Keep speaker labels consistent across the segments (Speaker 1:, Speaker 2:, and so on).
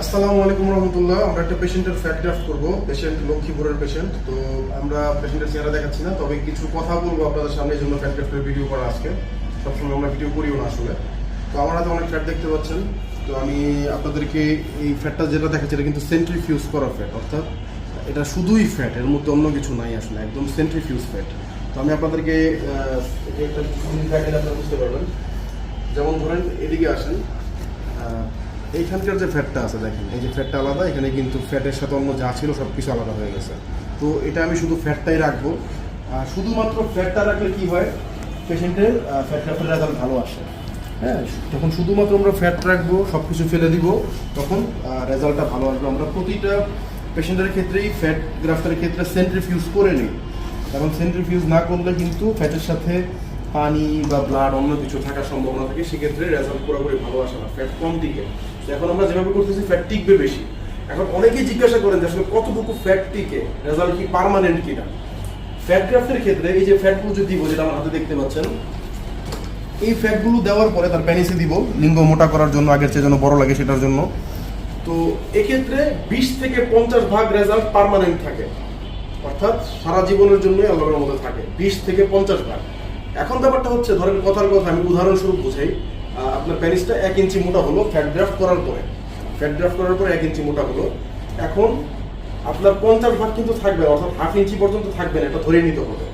Speaker 1: আসসালামু আলাইকুম রহমতুল্লাহ, আমরা একটা পেশেন্টের ফ্যাট গ্রাফট করব। পেশেন্ট লক্ষ্মীপুরের পেশেন্ট, তো আমরা পেশেন্টের চেহারা দেখাচ্ছি না, তবে কিছু কথা বলব আপনাদের সামনে জন্য ফ্যাট গ্রাফটের ভিডিও করা আজকে। সবসময় আমরা ভিডিও করিও না আসলে। তো আমার হাতে অনেক ফ্যাট দেখতে পাচ্ছেন, তো আমি আপনাদেরকে এই ফ্যাটটা যেটা দেখাচ্ছি, এটা কিন্তু সেন্ট্রিফিউজ করা ফ্যাট অর্থাৎ এটা শুধুই ফ্যাট এর মধ্যে অন্য কিছু নাই আসলে, একদম সেন্ট্রিফিউজ ফ্যাট তো আমি আপনাদেরকে একটা ফ্যাট আপনারা বুঝতে পারবেন। যেমন ধরেন, এদিকে আসেন এইখানকার যে ফ্যাটটা আছে, দেখেন, এই যে ফ্যাটটা আলাদা, এখানে কিন্তু ফ্যাটের সাথে অন্য যা ছিল সব কিছু আলাদা হয়ে গেছে। তো এটা আমি শুধু ফ্যাটটাই রাখব। আর শুধুমাত্র ফ্যাটটা রাখলে কি হয়? পেশেন্টের ফ্যাট রাখার রেজাল্ট ভালো আসে। হ্যাঁ যখন শুধুমাত্র আমরা ফ্যাট রাখব সব কিছু ফেলে দিব, তখন রেজাল্টটা ভালো আসবে। আমরা প্রতিটা পেশেন্টের ক্ষেত্রেই ফ্যাট গ্রাফটার ক্ষেত্রে সেন্ট্রিফিউজ করে নিই। কারণ সেন্ট্রিফিউজ না করলে কিন্তু ফ্যাটের সাথে পানি বা ব্লাড অন্য কিছু থাকার সম্ভাবনা থাকে। সেক্ষেত্রে রেজাল্ট পুরোপুরি ভালো আসে না। ফ্যাট কম তো এখন আমরা যেভাবে করতেছি ফ্যাট টিকবে বেশি। এখন অনেকেই জিজ্ঞাসা করেন যে আসলে কতটুকু ফ্যাট টিকে? রেজাল্ট কি পার্মানেন্ট কিনা? ফ্যাট গ্রাফটের ক্ষেত্রে এই যে ফ্যাটগুলো যে দিব, যেটা আমার হাতে দেখতে পাচ্ছেন, এই ফ্যাটগুলো দেওয়ার পরে তার প্যানিসে দিব, লিঙ্গ মোটা করার জন্য, আগের চেয়ে যেন বড় লাগে সেটার জন্য। তো এক্ষেত্রে বিশ থেকে পঞ্চাশ ভাগ রেজাল্ট পার্মানেন্ট থাকে। অর্থাৎ সারা জীবনের জন্যই আল্লাহর মধ্যে থাকে, বিশ থেকে পঞ্চাশ ভাগ। এখন ব্যাপারটা হচ্ছে, ধরেন কথার কথা, আমি উদাহরণস্বরূপ বুঝাই। আপনার প্যানিসটা এক ইঞ্চি মোটা হলো ফ্যাট গ্রাফট করার পরে। ফ্যাট গ্রাফট করার পরে এক ইঞ্চি মোটা হলো। এখন আপনার পঞ্চাশ ভাগ কিন্তু থাকবে, অর্থাৎ হাফ ইঞ্চি পর্যন্ত থাকবে না, এটা ধরে নিতে হবে।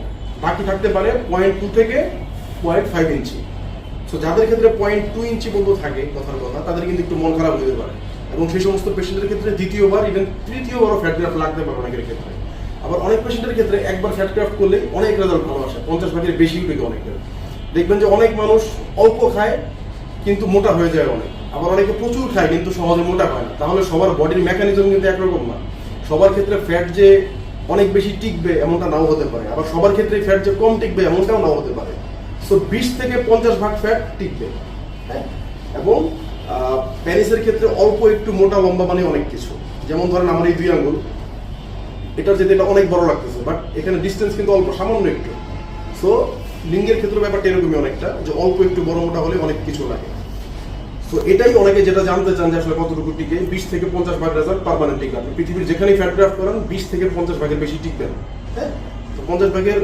Speaker 1: বাকি থাকতে পারে পয়েন্ট টু থেকে পয়েন্ট ফাইভ ইঞ্চি। সো যাদের ক্ষেত্রে পয়েন্ট টু ইঞ্চি পর্যন্ত থাকে, কথার কথা, তাদের কিন্তু একটু মন খারাপ হতে পারে। এবং সেই সমস্ত পেশেন্টের ক্ষেত্রে দ্বিতীয়বার ইভেন তৃতীয়বারও ফ্যাট গ্রাফট লাগতে পারে অনেকের ক্ষেত্রে। আবার অনেক পেশেন্টের ক্ষেত্রে একবার ফ্যাট গ্রাফট করলে অনেক রেজাল্ট ভালো আসে, পঞ্চাশ ভাগের বেশি উঠে অনেকের। দেখবেন যে অনেক মানুষ অল্প খায় কিন্তু মোটা হয়ে যায় অনেক। আবার অনেকে প্রচুর খায়, কিন্তু সহজে মোটা হয় না। তাহলে সবার বডির মেকানিজম কিন্তু একরকম না। সবার ক্ষেত্রে ফ্যাট যে অনেক বেশি টিকবে, এমনটা নাও হতে পারে। আবার সবার ক্ষেত্রে ফ্যাট যে কম টিকবে, এমনটাও নাও হতে পারে। সো বিশ থেকে পঞ্চাশ ভাগ ফ্যাট টিকবে হ্যাঁ? এবং প্যারিসের ক্ষেত্রে অল্প একটু মোটা লম্বা মানে অনেক কিছু। যেমন ধরেন আমার এই দুই আঙ্গুল। এটার যেতে এটা অনেক বড় লাগতেছে বাট এখানে ডিস্টেন্স কিন্তু অল্প, সামান্য একটু। সো লিঙ্গের ক্ষেত্রে ব্যাপারটা এরকমই অনেকটা, যে অল্প একটু বড় মোটা হলে অনেক কিছু লাগে। তো এটাই অনেকে যেটা জানতে চান যে আসলে কতটুকু টিকে, বিশ থেকে পঞ্চাশ ভাগ রেজাল্ট পারমানেন্ট টিকবে। আপনি পৃথিবীর যেখানেই ফ্যাট করেন, বিশ থেকে পঞ্চাশ ভাগের বেশি টিকবে না। হ্যাঁ? তো পঞ্চাশ ভাগের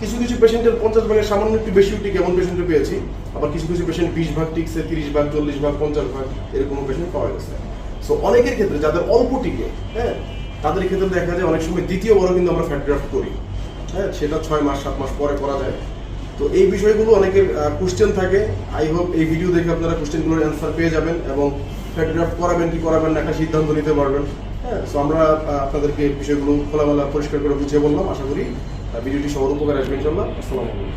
Speaker 1: কিছু কিছু পেশেন্টের পঞ্চাশ ভাগের সামান্য একটু বেশি টিকে, এমন পেশেন্টে পেয়েছি। আবার কিছু কিছু পেশেন্ট বিশ ভাগ টিকছে, তিরিশ ভাগ, চল্লিশ ভাগ, পঞ্চাশ ভাগ এরকম পেশেন্ট পাওয়া গেছে। সো অনেকের ক্ষেত্রে যাদের অল্প টিকে হ্যাঁ তাদের ক্ষেত্রে দেখা যায় অনেক সময় দ্বিতীয় বড় কিন্তু আমরা ফ্যাট গ্রাফট করি। হ্যাঁ সেটা ছয় মাস, সাত মাস পরে করা যায়। তো এই বিষয়গুলো অনেকের কোশ্চেন থাকে। আই হোপ এই ভিডিও দেখে আপনারা কোশ্চেনগুলোর অ্যান্সার পেয়ে যাবেন এবং ফটোগ্রাফ করাবেন কি করাবেন না, একটা সিদ্ধান্ত নিতে পারবেন। হ্যাঁ সো আমরা আপনাদেরকে বিষয়গুলো খোলামেলা, পরিষ্কার করে বুঝিয়ে বললাম। আশা করি ভিডিওটি সবার উপকার আসবে ইনশাল্লাহ আসসালামু আলাইকুম।